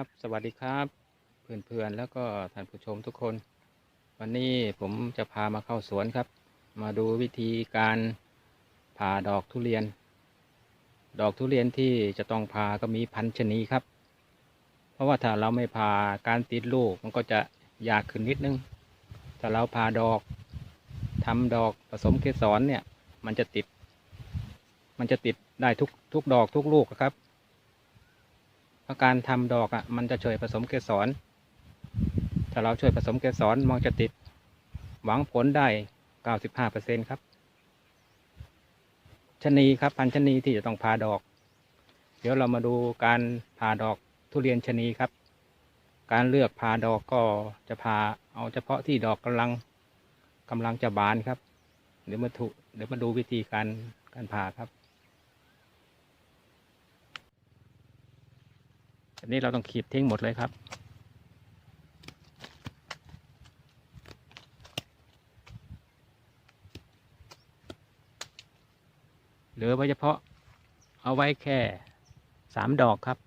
ับสวัสดีครับ เพื่อนๆ แล้วก็ท่านผู้ชมทุกคน วันนี้ผมจะพามาเข้าสวนครับ มาดูวิธีการผ่าดอกทุเรียน ดอกทุเรียนที่จะต้องผ่าก็มีพันชนีครับ เพราะว่าถ้าเราไม่ผ่าการติดลูกมันก็จะยากขึ้นนิดนึง ถ้าเราผ่าดอกทำดอกผสมเกสรเนี่ย มันจะติด มันจะติดได้ทุกทุกดอกทุกลูกอะครับ เพราะการทำดอกอะมันจะช่วยผสมเกสร ถ้าเราช่วยผสมเกสรมันจะติด หวังผลได้95%ครับชนีครับพันชนีที่จะต้องผ่าดอก เดี๋ยวเรามาดูการผ่าดอกทุเรียนชนีครับ การเลือกผ่าดอกก็จะผ่าเอาเฉพาะที่ดอกกำลังกำลังจะบานครับ เดี๋ยวมาถูเดี๋ยวมาดูวิธีการการผ่าครับ อันนี้เราต้องขีดทิ้งหมดเลยครับ เหลือไว้เฉพาะเอาไว้แค่สามดอกครับ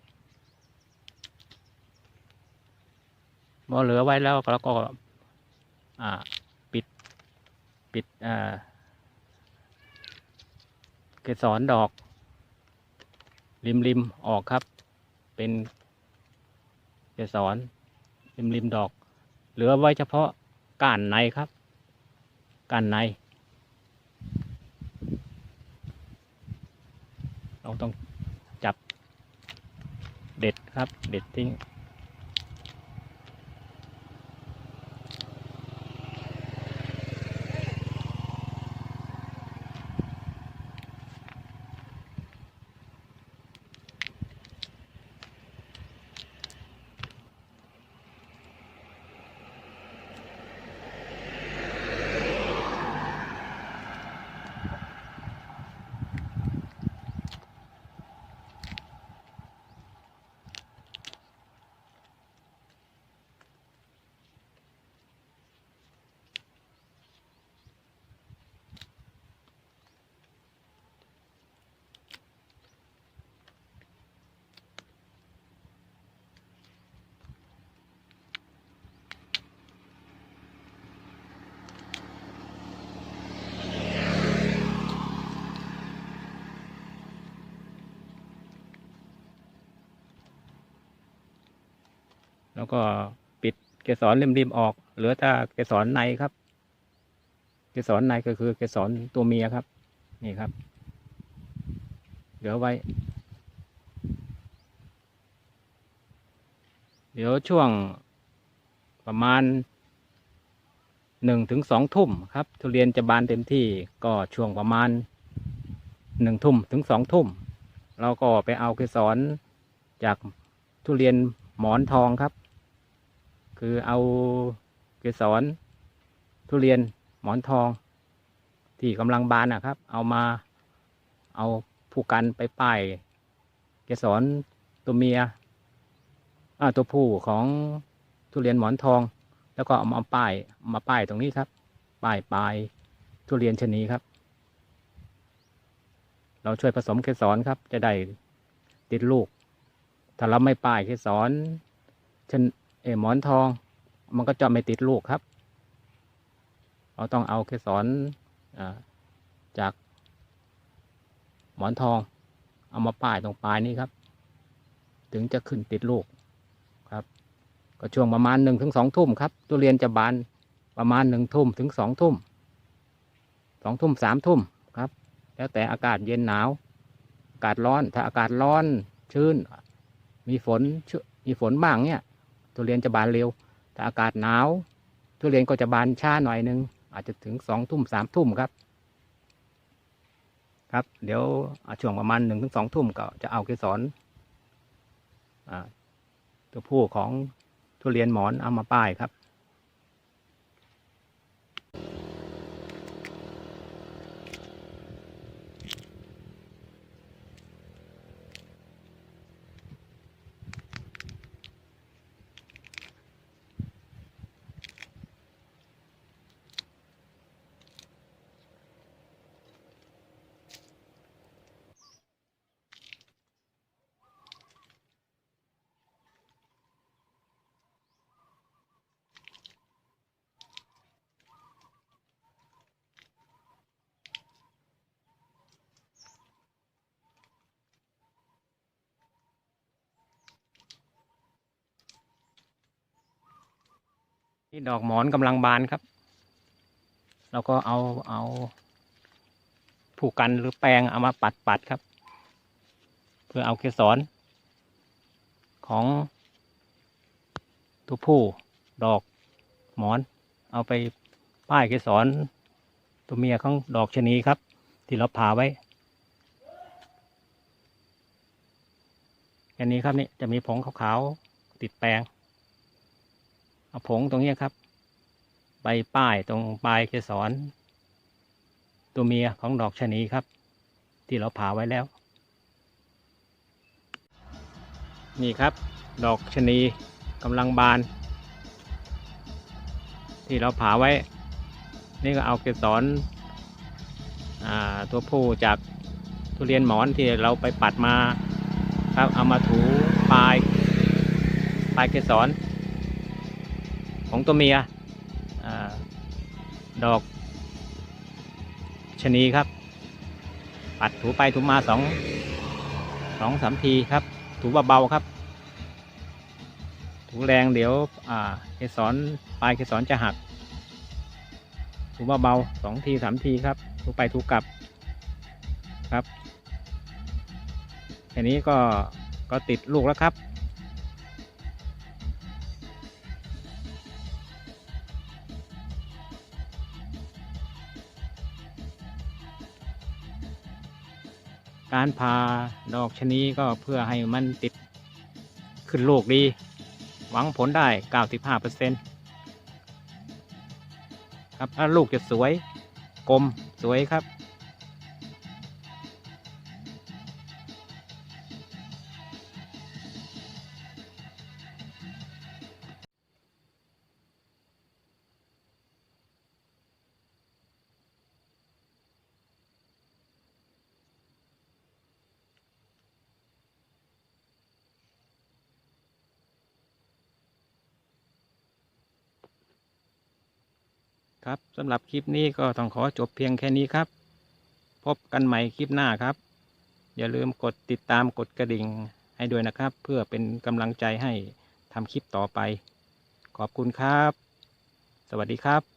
พอเหลือไว้แล้วเราก็ปิดปิดเกสรดอกริมริมๆออกครับ เป็น สรริมริมดอก เหลือไว้เฉพาะก้านในครับก้านใน เราต้องจับเด็ดครับ เด็ดทิ้ง แล้วก็ปิดเกสรริมๆออก เหลือแต่เกสรในครับ เกสรในก็คือเกสรตัวเมียครับ นี่ครับ เหลือไว้ เดี๋ยวช่วงประมาณหนึ่งถึงสองทุ่มครับ ทุเรียนจะบานเต็มที่ก็ช่วงประมาณหนึ่งทุ่มถึงสองทุ่มเราก็ไปเอาเกสรจากทุเรียนหมอนทองครับ คือเอาเกสรทุเรียนหมอนทอง ที่กำลังบานนะครับ เอามาเอาผู้กันไปป้ายเกสรตัวเมียตัวผู้ของทุเรียนหมอนทอง แล้วก็เอามาป้ายมาป้ายตรงนี้ครับ ป้ายปลายทุเรียนชนีครับ เราช่วยผสมเกสรครับ จะได้ติดลูก ถ้าเราไม่ป้ายเกสรชน เออหมอนทอง มันก็จะไม่ติดลูกครับ เราต้องเอาเกสรอาจากหมอนทอง เอามาป้ายตรงปลายนี้ครับ ถึงจะขึ้นติดลูกครับ ก็ช่วงประมาณหนึ่งถึงสองทุ่มครับทุเรียนจะบานประมาณหนึ่งทุ่มถึงสองทุ่มสองทุ่มสามทุ่มครับ แล้วแต่อากาศเย็นหนาว อากาศร้อนถ้าอากาศร้อนชื้น มีฝนมีฝนบ้างเนี่ย ทุเรียนจะบานเร็ว ถ้าอากาศหนาว ทุเรียนก็จะบานช้าหน่อยนึง อาจจะถึงสองทุ่มสามทุ่มครับ ครับ เดี๋ยวช่วงประมาณหนึ่งถึงสองทุ่มก็จะเอาเกสรตัวผู้ของทุเรียนหมอนเอามาป้ายครับ นี่ดอกหมอนกำลังบานครับแล้วก็เอาเอาผูกกันหรือแปรงเอามาปัดปัดครับ เพื่อเอาเกสรของตัวผู้ดอกหมอน เอาไปป้ายเกสรตัวเมียของดอกชะนีครับ ที่เราผ่าไว้อันนี้ครับนี่จะมีผงขาวๆติดแปรง เอาผงตรงนี้ครับ ไปป้ายตรงปลายเกสรตัวเมียของดอกชะนีครับ ที่เราผ่าไว้แล้ว นี่ครับ ดอกชะนีกำลังบาน ที่เราผ่าไว้ นี่ก็เอาเกสรตัวผู้จากทุเรียนหมอนที่เราไปปัดมาครับเอามาถูปลายปลายเกสร ของตัวเมียอดอกชะนีครับ ปัดถูไปถูมาสองสองสามทีครับ ถูเบาๆครับ ถูแรงเดี๋ยวอ่าเกสรปลายเกสรจะหัก ถูเบาๆสองทีสามทีครับ ถูไปถูกลับครับแค่นี้ก็ก็ติดลูกแล้วครับ การพาดอกชนีก็เพื่อให้มันติดขึ้นลูกดี หวังผลได้ 95%ครับถ้าลูกจะสวยกลมสวยครับ ครับสำหรับคลิปนี้ก็ต้องขอจบเพียงแค่นี้ครับ พบกันใหม่คลิปหน้าครับ อย่าลืมกดติดตามกดกระดิ่งให้ด้วยนะครับ เพื่อเป็นกำลังใจให้ทำคลิปต่อไป ขอบคุณครับ สวัสดีครับ